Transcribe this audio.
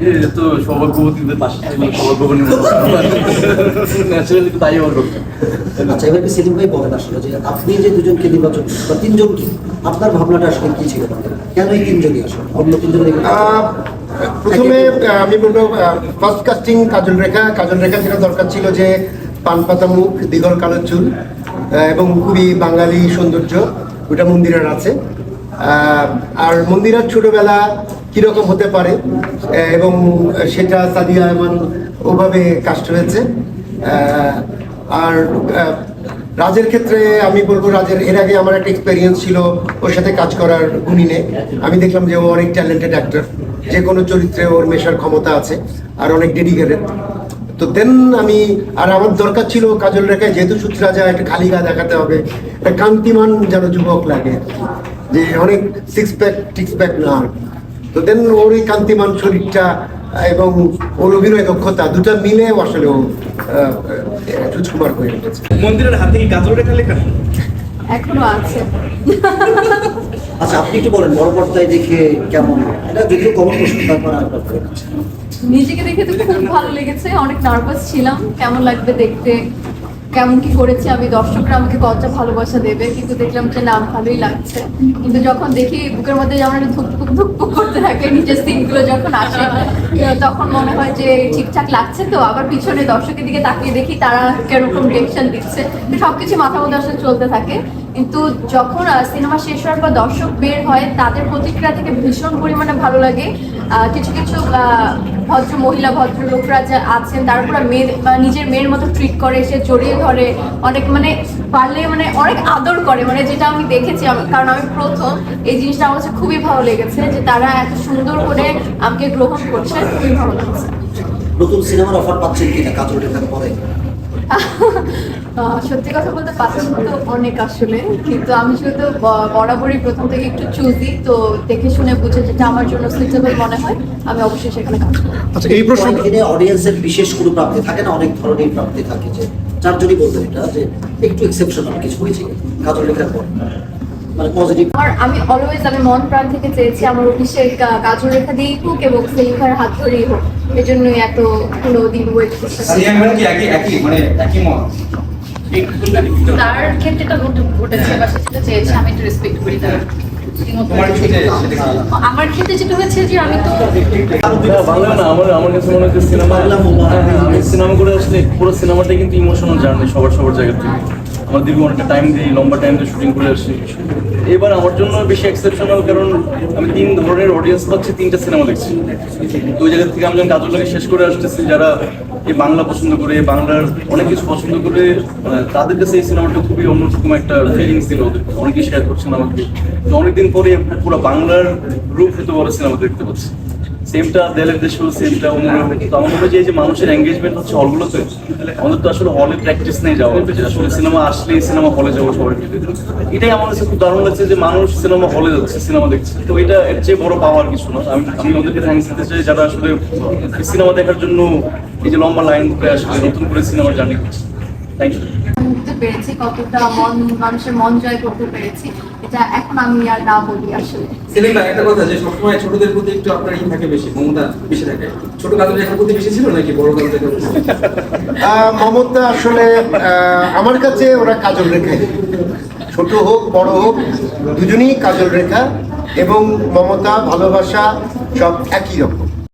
এ তো সৌভাগ্যবতীদের পাশে ছিল ন্যাচারালি তাই আমার আচ্ছা এবার সেলিম ভাই বলেন আসলে যে আপনি যে দুজনকে নির্বাচন করলেন, বা তিনজনকে আপনার ভাবনাটা আসলে কি ছিল? কেন এই তিনজনই আসলে? অন্য তিনজনের প্রথমে আহ, আমি বলব ফার্স্ট কাস্টিং কাজল রেখা। কাজল রেখা যেটা দরকার ছিল যে পান পাতা মুখ দীঘল কালো চুল এবং খুবই বাঙালি সৌন্দর্য ওটা মন্দিরের আছে। আহ, আর মন্দিরের ছোটবেলা কীরকম হতে পারে এবং সেটা সাদিয়া এমন ওভাবে কাস্ট হয়েছে। আর রাজের ক্ষেত্রে আমি বলব রাজের, এর আগে আমার একটা এক্সপেরিয়েন্স ছিল ওর সাথে কাজ করার গুণিনে আমি দেখলাম যে ও অনেক ট্যালেন্টেড অ্যাক্টর যে কোনো চরিত্রে ওর মেশার ক্ষমতা আছে আর অনেক ডেডিকেটেড তো দেন আমি, আর আমার দরকার ছিল কাজল রেখায়, যেহেতু সুচরাজা একটা খালি গা দেখাতে হবে, একটা কান্তিমান যেন যুবক লাগে, যে অনেক সিক্স প্যাক টিক্স প্যাক না তো দেন ওর এই কান্তিমান শরীরটা এবং ওর অভিনয় দক্ষতা দুটো মিলে আসলে ও সুকুমার হয়ে উঠেছে। মন্দিরের হাতে কি কাজল রেখা লেখা এখনও আছে। আচ্ছা আপনি একটু বলেন বড় পর্দায় দেখে কেমন? এটা যদিও কমন প্রশ্ন তারপর। নিজেকে দেখে তো খুব ভালো লেগেছে অনেক নার্ভাস ছিলাম কেমন লাগবে দেখতে? কেমন কি করেছি, আমি দর্শকরা আমাকে কতটা ভালোবাসা দেবে, কিন্তু দেখলাম যে নাম ভালোই লাগছে। কিন্তু যখন দেখি বুকের মধ্যে যেমন করতে থাকে, নিজের সিনগুলো যখন আসে তখন মনে হয় যে ঠিকঠাক লাগছে তো, আবার পিছনে দর্শকের দিকে তাকিয়ে দেখি তারা কেরকম টেনশন দিচ্ছে। সবকিছু মাথা মধ্যে আসলে চলতে থাকে। কিন্তু যখন সিনেমা শেষ হওয়ার পর দর্শক বের হয়, তাদের প্রতিক্রিয়া থেকে ভীষণ পরিমাণে ভালো লাগে। কিছু কিছু ভদ্র মহিলা ভদ্র লোকরা যা আছেন, তারা পুরো মেয়ের নিজের মেয়ের মতো ট্রিট করে, সে জড়িয়ে ধরে, অনেক মানে পারলে মানে অনেক আদর করে মানে যেটা আমি দেখেছি কারণ আমি প্রথম, এই জিনিসটা আমার কাছে খুবই ভালো লেগেছে যে তারা এত সুন্দর করে আমাকে গ্রহণ করছে, খুবই ভালো লাগছে। নতুন সিনেমার অফার পাচ্ছেন কিনা রেখার পরে? সত্যি কথা বলতে পছন্দ তো অনেক আসলে কিন্তু আমি শুধু বরাবরই প্রথম থেকে একটু চুজি তো দেখে শুনে বুঝে যেটা আমার জন্য সুইটেবল মনে হয় আমি অবশ্যই সেখানে কাজ করব। আচ্ছা এই প্রশ্ন কয়েকদিনে অডিয়েন্সের বিশেষ কোনো প্রাপ্তি থাকে না অনেক ধরনের প্রাপ্তি থাকে যে চারজনই বলতেন এটা যে একটু এক্সেপশনাল কিছু হয়েছে কাজল লেখার পর। মানে পজিটিভ আমার আমি অলওয়েজ আমি মন প্রাণ থেকে চেয়েছি আমার অভিষেক কাজল রেখা দিয়েই হোক এবং সেলিভার হাত ধরেই হোক। এজন্যই এত পুরো দিন ওয়েট মিরান কি একই একই মানে একই মত? তার ক্ষেত্রে তো ঘটে- ঘটেছে বা সে চেয়েছে আমি একটু রেসপেক্ট করি তার। সেটা? আমার ক্ষেত্রে যেটা হয়েছে যে আমি তো বাংলা না আমার আমার কাছে মনে হচ্ছে সিনেমা। হ্যাঁ, হ্যাঁ, আমি সিনেমা করে আসলে পুরো সিনেমাটাই কিন্তু ইমোশনাল জার্নি সবার সবার জায়গা থেকে। আমার দীর্ঘ অনেকটা টাইম দিই লম্বা টাইম দিয়ে শুটিং করে আসছি। এবার আমার জন্য বেশি এক্সেপশনাল কারণ আমি তিন ধরনের অডিয়েন্স পাচ্ছি, তিনটা সিনেমা দেখছি। তো ওই জায়গা থেকে আমি যখন কাজগুলোকে শেষ করে আসতেছি, যারা এই বাংলা পছন্দ করে, বাংলার অনেক কিছু পছন্দ করে তাদের কাছে এই সিনেমাটা খুবই অন্যরকম একটা ফিলিংস ছিল ওদের। অনেকেই শেয়ার করছেন আমাকে। অনেকদিন পরে পুরো বাংলার রূপ হতে বড় সিনেমা দেখতে পাচ্ছি। সেমটা দেলের দেশেও সেমটা অন্য তো আমার মনে হয় যে মানুষের এঙ্গেজমেন্ট হচ্ছে হলগুলোতে, আমাদের তো আসলে হলে প্র্যাকটিস নেই যাওয়া আসলে সিনেমা আসলেই সিনেমা হলে যাব সবাই মিলে এটাই আমার কাছে খুব দারুণ লাগছে যে মানুষ সিনেমা হলে যাচ্ছে সিনেমা দেখছে। তো এটা এর চেয়ে বড় পাওয়ার কিছু না। আমি আমি ওদেরকে থ্যাংকস দিতে চাই যারা আসলে সিনেমা দেখার জন্য এই যে লম্বা লাইন ধরে আসলে নতুন করে সিনেমা জার্নি করছে। পেরেছি কতটা মন মানুষের মন জয় করতে পেরেছি এটা এখন আমি আর না বলি আসলে। সেলিম একটা কথা যে সবসময় ছোটদের প্রতি একটু আপনার ই থাকে বেশি মমতা বেশি থাকে। ছোট কাজের রেখার প্রতি বেশি ছিল নাকি বড় কাজের আহ, মমতা আসলে আহ, আমার কাছে ওরা কাজল রেখাই ছোট হোক বড় হোক দুজনেই কাজল রেখা এবং মমতা ভালোবাসা সব একই রকম।